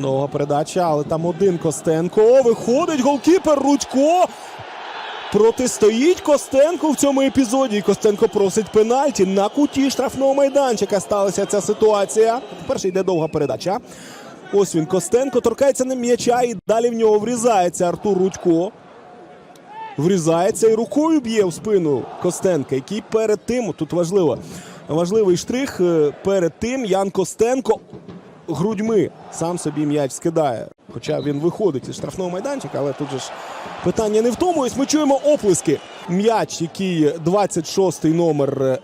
Нова передача, але там один Костенко. Виходить голкіпер Рудько. Протистоїть Костенко в цьому епізоді. І Костенко просить пенальті на куті штрафного майданчика. Сталася ця ситуація. Перше йде довга передача. Ось він Костенко торкається на м'яча і далі в нього врізається Артур Рудько. Врізається і рукою б'є в спину Костенка, який перед тим, тут важливо, важливий штрих, е, перед тим Ян Костенко грудьми сам собі м'яч скидає. Хоча він виходить із штрафного майданчика, але тут же ж питання не в тому. Ось ми чуємо оплески. М'яч, який 26-й номер е,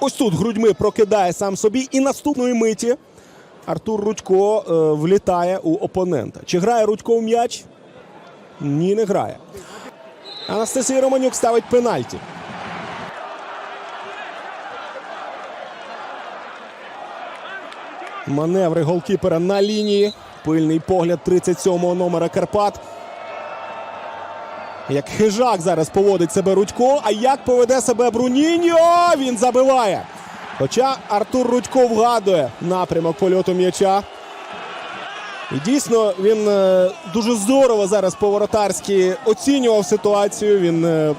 ось тут грудьми прокидає сам собі. І наступної миті Артур Рудько е, влітає у опонента. Чи грає Рудько в м'яч? Ні, не грає. Анастасій Романюк ставить пенальті. Маневри голкіпера на лінії. Пильний погляд 37-го номера Карпат. Як хижак зараз поводить себе Рудько. А як поведе себе Бруніньо? Він забиває. Хоча Артур Рудько вгадує напрямок польоту м'яча. І дійсно він е, дуже здорово зараз по-воротарськи оцінював ситуацію. Він е,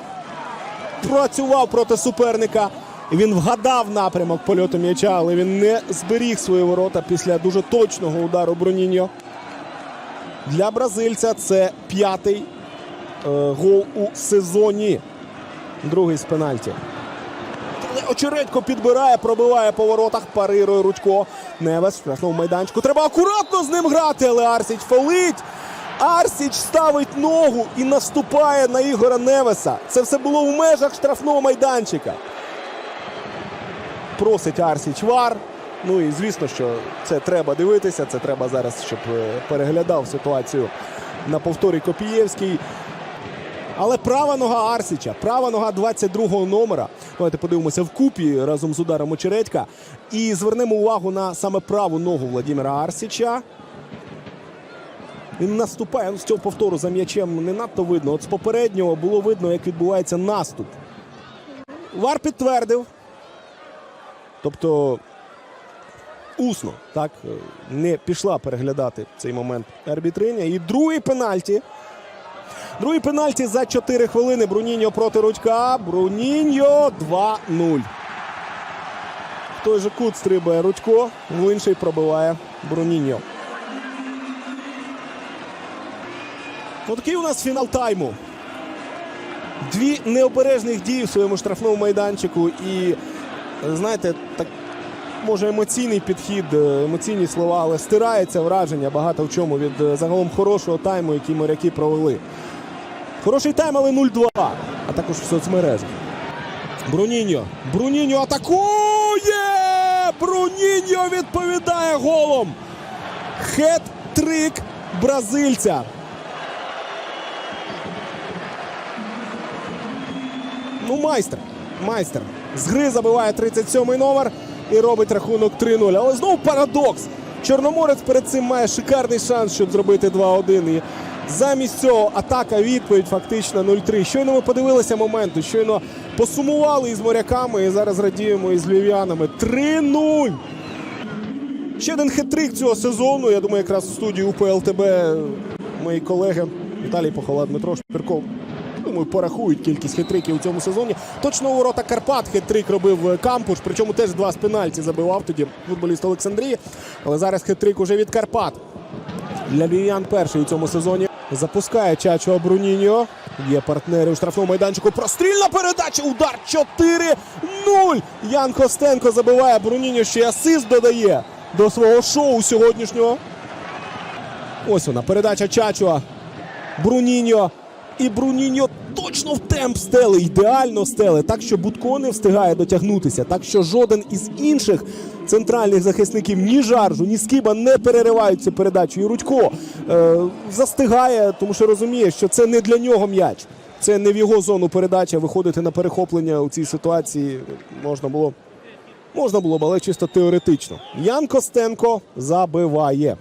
працював проти суперника. Він вгадав напрямок польоту м'яча, але він не зберіг свої ворота після дуже точного удару Бруніньо. Для бразильця це п'ятий е, гол у сезоні. Другий з пенальті. Очередько підбирає, пробиває по воротах, парирує Рудько. Невес в штрафному майданчику. Треба акуратно з ним грати, але Арсіч фолить. Арсіч ставить ногу і наступає на Ігора Невеса. Це все було в межах штрафного майданчика. Просить Арсіч вар. Ну і звісно, що це треба дивитися. Це треба зараз, щоб е, переглядав ситуацію на повторі Копієвський. Але права нога Арсіча, права нога 22-го номера. Давайте подивимося вкупі разом з ударом Очередька. І звернемо увагу на саме праву ногу Владимира Арсіча. Він наступає. Ну, З цього повтору за м'ячем не надто видно. От з попереднього було видно, як відбувається наступ. Вар підтвердив. Тобто усно так е, не пішла переглядати цей момент арбітриня. І другий пенальті. Другий пенальті за 4 хвилини. Бруніньо проти Рудька. Бруніньо 2-0. В той же кут стрибає Рудько, в інший пробиває Бруніньо. Отакий у нас фінал тайму. Дві необережних дії в своєму штрафному майданчику. І, знаєте, так може емоційний підхід, е, емоційні слова, але стирається враження багато в чому від е, загалом хорошого тайму, який моряки провели. Хороший тайм, але 0-2. А також в соцмережах. Бруніньо. Бруніньо атакує! Бруніньо відповідає голом. Хет-трик бразильця. Ну, майстер. Майстер. З гри забиває 37-й номер і робить рахунок 3-0. Але знову парадокс. Чорноморець перед цим має шикарний шанс, щоб зробити 2-1. І замість цього атака відповідь фактично 0-3. Щойно ми подивилися моменти, щойно посумували із моряками і зараз радіємо із львів'янами. 3-0. Ще один хитрик цього сезону. Я думаю, якраз в студії УПЛ ТБ мої колеги Віталій Похола, Дмитро Шпірков. Думаю, порахують кількість хитриків у цьому сезоні. Точно у ворота Карпат хитрик робив Кампуш, причому теж два з пенальті забивав тоді футболіст Олександрії. Але зараз хитрик уже від Карпат. Для львів'ян перший у цьому сезоні. Запускає Чачо Бруніньо. Є партнери у штрафному майданчику. Прострільна передача. Удар 4-0. Ян Костенко забиває. Бруніньо ще асист додає до свого шоу сьогоднішнього. Ось вона. Передача Чачуа. Бруніньо. І Бруніньо точно в темп стели, ідеально стели, так що Будко не встигає дотягнутися, так що жоден із інших центральних захисників ні Жаржу, ні Скіба не переривають цю передачу. І Рудько е, застигає, тому що розуміє, що це не для нього м'яч. Це не в його зону передача. Виходити на перехоплення у цій ситуації можна було, можна було але чисто теоретично. Ян Костенко забиває.